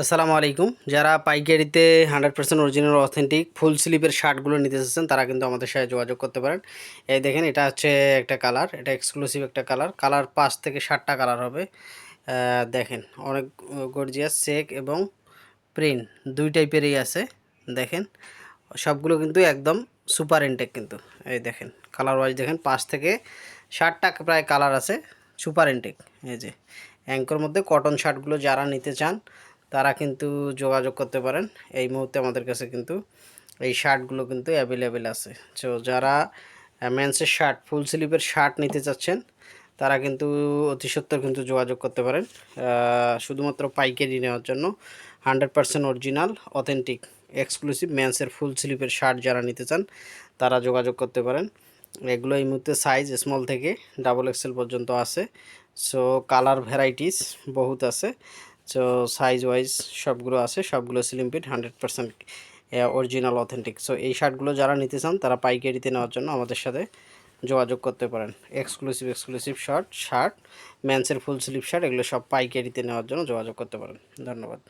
আসসালামু আলাইকুম। যারা পাইকারিতে hundred percent original authentic full স্লিপের শার্টগুলো নিতে চাচ্ছেন তারা কিন্তু আমাদের সাথে যোগাযোগ করতে পারেন। এই দেখেন, এটা হচ্ছে একটা কালার এটা এক্সক্লুসিভ একটা কালার কালার পাঁচ থেকে সাতটা কালার হবে। দেখেন, অনেক গর্জিয়াস চেক এবং প্রিন্ট দুই টাইপেরই আছে। দেখেন, সবগুলো কিন্তু একদম সুপার ইনটেক কিন্তু। এই দেখেন কালার ওয়াইজ দেখেন, পাঁচ থেকে ষাটটা প্রায় কালার আছে সুপার ইনটেক এই যে অ্যাঙ্কর মধ্যে কটন শার্টগুলো যারা নিতে চান তারা কিন্তু যোগাযোগ করতে পারেন। এই মুহূর্তে আমাদের কাছে কিন্তু এই শার্টগুলো কিন্তু অ্যাভেলেবেল আছে। তো যারা মেন্সের শার্ট ফুল স্লিপের শার্ট নিতে চাচ্ছেন, তারা কিন্তু অতি সত্বর কিন্তু যোগাযোগ করতে পারেন। শুধুমাত্র পাইকারি নেওয়ার জন্য। Hundred percent original authentic exclusive মেন্সের full স্লিপের শার্ট যারা নিতে চান, তারা যোগাযোগ করতে পারেন। এগুলো এই মুহূর্তে সাইজ স্মল থেকে ডাবল এক্সেল পর্যন্ত আছে। সো কালার ভ্যারাইটিস বহুত আছে। সো সাইজ ওয়াইজ সবগুলো আছে, সবগুলো slim fit hundred percent original authentic so এই শার্টগুলো যারা নিতে চান, তারা পাইকারিতে নেওয়ার জন্য আমাদের সাথে যোগাযোগ করতে পারেন। এক্সক্লুসিভ এক্সক্লুসিভ শার্ট শার্ট ম্যান্সের ফুল স্লিপ শার্ট এগুলো সব পাইকারিতে নেওয়ার জন্য যোগাযোগ করতে পারেন। ধন্যবাদ।